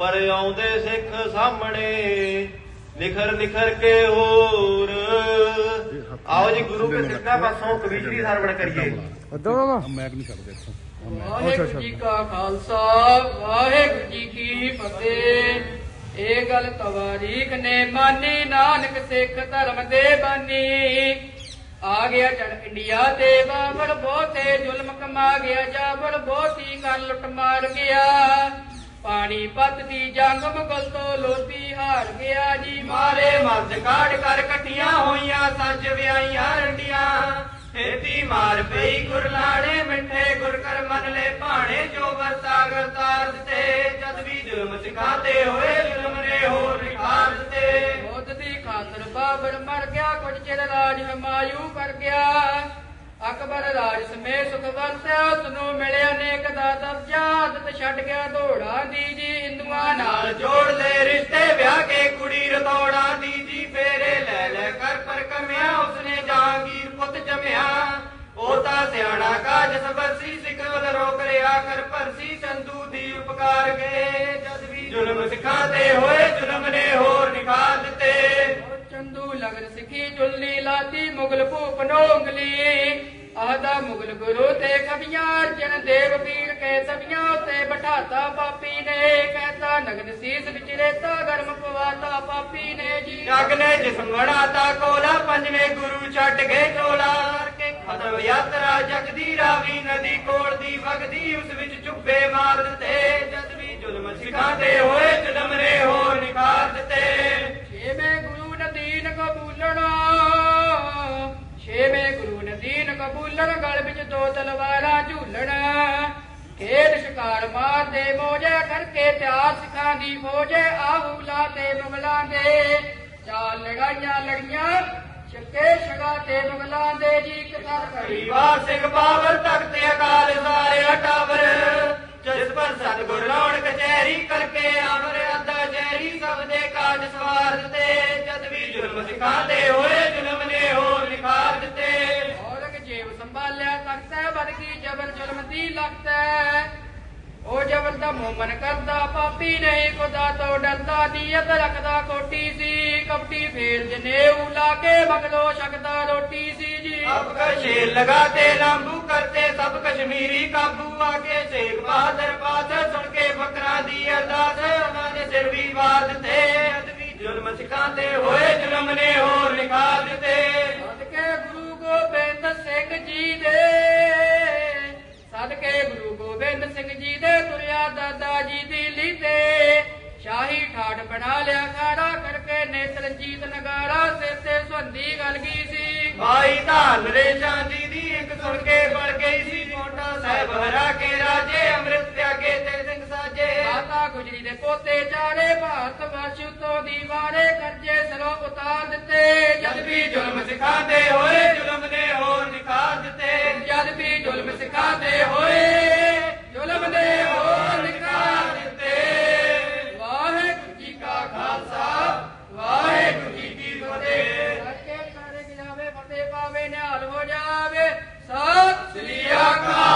ਪਰ ਆਉਂਦੇ ਸਿੱਖ ਸਾਹਮਣੇ ਨਿਖਰ ਨਿਖਰ ਕੇ ਹੋਰ। ਆਓ ਜੀ ਗੁਰੂ ਕੇ ਸਿੱਖਾਂ ਪਾਸੋਂ ਕਵੀਸ਼ਰੀ ਸਰਵਣ ਕਰੀਏ। ਮਾਮਾ ਮੈਗ ਨਹੀਂ ਛੱਡਦੇ ਇੱਥੋਂ। ਵਾਹਿਗੁਰੂ ਜੀ ਕਾ ਖਾਲਸਾ ਵਾਹਿਗੁਰੂ ਜੀ ਕੀ ਫਤਿਹ। ਇਹ ਗੱਲ ਤਵਾਰੀਖ ਨੇ ਮਾਨੀ ਨਾਨਕ ਸਿੱਖ ਧਰਮ ਦੇ ਬਾਨੀ। ਆ ਗਿਆ ਜੜ ਇੰਡੀਆ ਤੇ ਬਾਬਰ ਬਹੁਤੇ ਜ਼ੁਲਮ ਕਮਾ ਗਿਆ ਜਾਬਰ ਬਹੁਤੀ ਕਰ ਲੁੱਟ ਮਾਰ ਗਿਆ। ਪਾਣੀ ਪਤ ਦੀ ਜੰਗ ਮੁਗਲ ਤੋਂ ਲੋਧੀ ਹਾਰ ਗਿਆ ਜੀ। ਮਾਰੇ ਮਰਦ ਕਾੜ ਕਰ ਕੱਟੀਆਂ ਹੋਈਆਂ, ਸੱਜ ਵਿਆਈਆਂ ਰੰਡੀਆਂ। ਏਤੀ ਮਾਰ ਪਈ ਗੁਰਲਾੜੇ ਮਿੱਠੇ ਗੁਰ ਕਰ ਮਨ ਲੈ ਭਾਣੇ, ਜੋ ਵਰਸਾਗਰ ਤਾਰ ਦਿੱਤੇ। ਜਦ ਵੀ ਜ਼ੁਲਮ ਸਿਖਾਤੇ ਹੋਏ, ਜ਼ੁਲਮ ਨੇ ਹੋਰ ਨਿਖਾਰ ਦਿੱਤੇ। ਮੌਤ ਦੀ ਖਾਤਰ ਬਾਬਰ ਮਰ ਗਿਆ, ਕੁਝ ਚਿਰ ਰਾਜ ਹਮਾਯੂ ਕਰ ਗਿਆ। ਅਕਬਰ ਰਾਜ ਸਮੇ ਸੁਖ ਵਰਤਿਆ ਉਸ ਨੂੰ ਮਿਲਿਆ ਨੇਕ ਦਾ ਦਰਜਾ ਛੱਡ ਗਿਆ ਦੌੜਾਂ ਦੀ ਜੀ, ਹਿੰਦੂਆਂ ਨਾਲ ਜੋੜ ਲੈ ਰਿਸ਼ਤੇ ਵਿਆਹ ਕੇ ਕੁੜੀ ਰਤੌੜਾਂ ਦੀ ਜੀ, ਫੇਰੇ ਲੈ ਲੈ ਕਰ ਪਰ ਕਮਿਆ ਉਸਨੇ ਜਹਾਂਗੀਰ ਪੁੱਤ ਜਮਿਆ। ਉਹ ਤਾਂ ਸਿਆਣਾ ਕਾਜ ਸਬਰ ਸੀ ਸਿਕਵਲ ਰੋਕ ਰਿਆ ਕਰ ਪਰ ਸੀ ਚੰਦੂ ਦੀ ਉਪਕਾਰ ਗਏ। ਜਦ ਵੀ ਜ਼ੁਲਮ ਸਿਖਾਤੇ ਹੋਏ ਆਦਾ ਮੁਗਲ ਗੁਰੂ ਤੇ ਕਵੀਆਂ ਅਰਜਨ ਦੇਵ ਪੀਰ ਕੇ ਸਭੀਆਂ ਉਤੇ ਬਿਠਾਤਾ ਪਾਪੀ ਨੇ। ਕਹਿਤਾ ਨਗਨ ਸੀਸ ਵਿੱਚ ਰੇਤਾ, ਗਰਮ ਪਵਾਤਾ ਪਾਪੀ ਨੇ ਜੀ। ਜਗ ਨੇ ਜਿਸਮ ਵੜਾਤਾ ਕੋਲਾ, ਪੰਜਵੇਂ ਗੁਰੂ ਛੱਡ ਗਏ ਟੋਲਾ ਕਰਕੇ ਖਤਮ ਯਾਤਰਾ ਜਗਦੀ ਰਾਵੀ ਨਦੀ ਕੋਲ ਦੀ ਵਗਦੀ, ਉਸ ਵਿੱਚ ਚੁੱਪੇ ਮਾਰ ਦਿੱਤੇ ਜਦ ਵੀ ਜ਼ੁਲਮ ਸਿਖਾਤੇ ਨਦੀਨ ਗਲ ਵਿੱਚ ਦੋ ਤਲਵਾਰਾਂ ਝੂਲਣ। ਖੇਡ ਸ਼ਿਕਾਰ ਮਾਰਦੇ, ਮੋਜੇ ਕਰਕੇ ਤਿਆਰ ਸਿੱਖਾਂ ਦੀ ਫੌਜੇ ਆਹੂਲਾ ਤੇ ਮੁਗਲਾਂ ਦੇ। ਚਾਰ ਲੜਾਈਆਂ ਲੜੀਆਂ, ਛੱਕੇ ਛਗਾ ਤੇ ਮੁਗਲਾਂ ਦੇ। ਜੀ ਕਤਰ ਕਰੀ ਵਾਰ ਸਿੰਘ ਬਾਬਰ ਤਖਤ ਅਕਾਲ ਸਾਰੇ ਟਾਵਰ। ਜਬਰ ਜ਼ੁਲਮ ਹੈ। ਉਹ ਜਬਰ ਦਾ ਮੋਮਨ ਕਰਦਾ, ਪਾਪੀ ਨਹੀਂ ਖੁਦਾ ਤੋਂ ਡਰਦਾ, ਨੀਅਤ ਰੱਖਦਾ ਕੋਟੀ ਸੀ। ਕਪਟੀ ਫੇਰ ਜਨੇਊ ਲਾ ਕੇ ਬਗਲੋ ਸਕਦਾ ਰੋਟੀ ਸੀ ਜੀ। ਅਬ ਕਸ਼ੇ ਲਗਾਤੇ ਲਾਂਬੂ ਕਰਤੇ, ਸਭ ਕਸ਼ਮੀਰੀ ਕਾਬੂ ਆਕੇ ਸ਼ੇਖ ਬਹਾਦਰ ਪਾਸ ਸੁਣ ਕੇ ਫਕਰਾਂ ਦੀ ਅਰਦਾਸ। ਉਹਨਾਂ ਨੇ ਸਿਰ ਵੀ ਵਾਰ ਦਿੱਤੇ ਅਦਵੀ ਜ਼ੁਲਮ ਸਿਖਾਉਂਦੇ ਹੋਏ, ਜ਼ੁਲਮ ਨੇ ਹੋਰ ਨਿਕਾਲ ਸ਼ਾਹੀ ਠਾਠ ਬਣਾ ਲਿਆ ਖਾੜਾ ਕਰਕੇ ਨੇਤਰ ਜੀਤ ਨਗਾਰਾ ਸਿਰ ਤੇ ਸੁੰਦੀ ਗਲ ਗਈ ਸੀ। ਭਾਈ ਧਾਨ ਰੇਸ਼ਾਂ ਜੀ ਦੀ ਇੱਕ ਸੁਣ ਕੇ ਬਣ ਗਈ ਸੀ। ਮੋਟਾ ਸਾਹਿਬ ਹਰਾ ਕੇ ਰਾਜੇ ਅੰਮ੍ਰਿਤ ਤਿਆਗੇ ਤੇ ਸਿੰਘ ਸਾਜੇ। ਮਾਤਾ ਗੁਜਰੀ ਦੇ ਪੋਤੇ ਚਾਰੇ ਭਾਰਤ ਵਰਸ਼ ਤੋਂ ਦੀਵਾਰੇ ਕਰਜੇ ਸਰੋਂ ਉਤਾਰ ਦਿੱਤੇ। ਜਦ ਵੀ ਜ਼ੁਲਮ ਸਿਖਾਉਂਦੇ Siakam!